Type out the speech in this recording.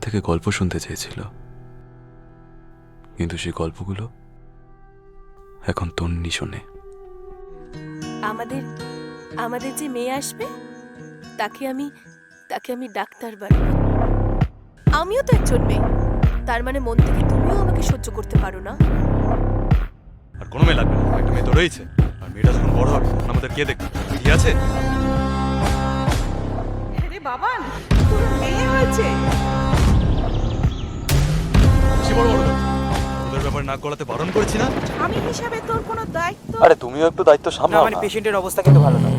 থেকে গল্প শুনতে চেয়েছিল। কিন্তু সেই গল্পগুলো এখন তন্নি শোনে। আমাদের আমাদের যে মেয়ে আসবে তাকে আমি তাকে আমি ডাক্তার বানাবো। আমিও তো একজন মেয়ে। তার মানে মন থেকে তুমিও আমাকে সহ্য করতে পারো না। আর কোনো মেয়ে লাগবে না। একটা মেয়ে তো রয়েছে। আর মেয়েটা যখন বড় হবে তখন আমাদের কে দেখবে? কি আছে? আরে বাবান তোর মেয়ে হয়েছে। ব্যাপারে নাক গলাতে বারণ করেছি না? আমি হিসাবে তোর কোনো দায়িত্ব? আরে তুমিও একটু দায়িত্ব না মানে পেশেন্টের অবস্থা কিন্তু ভালো না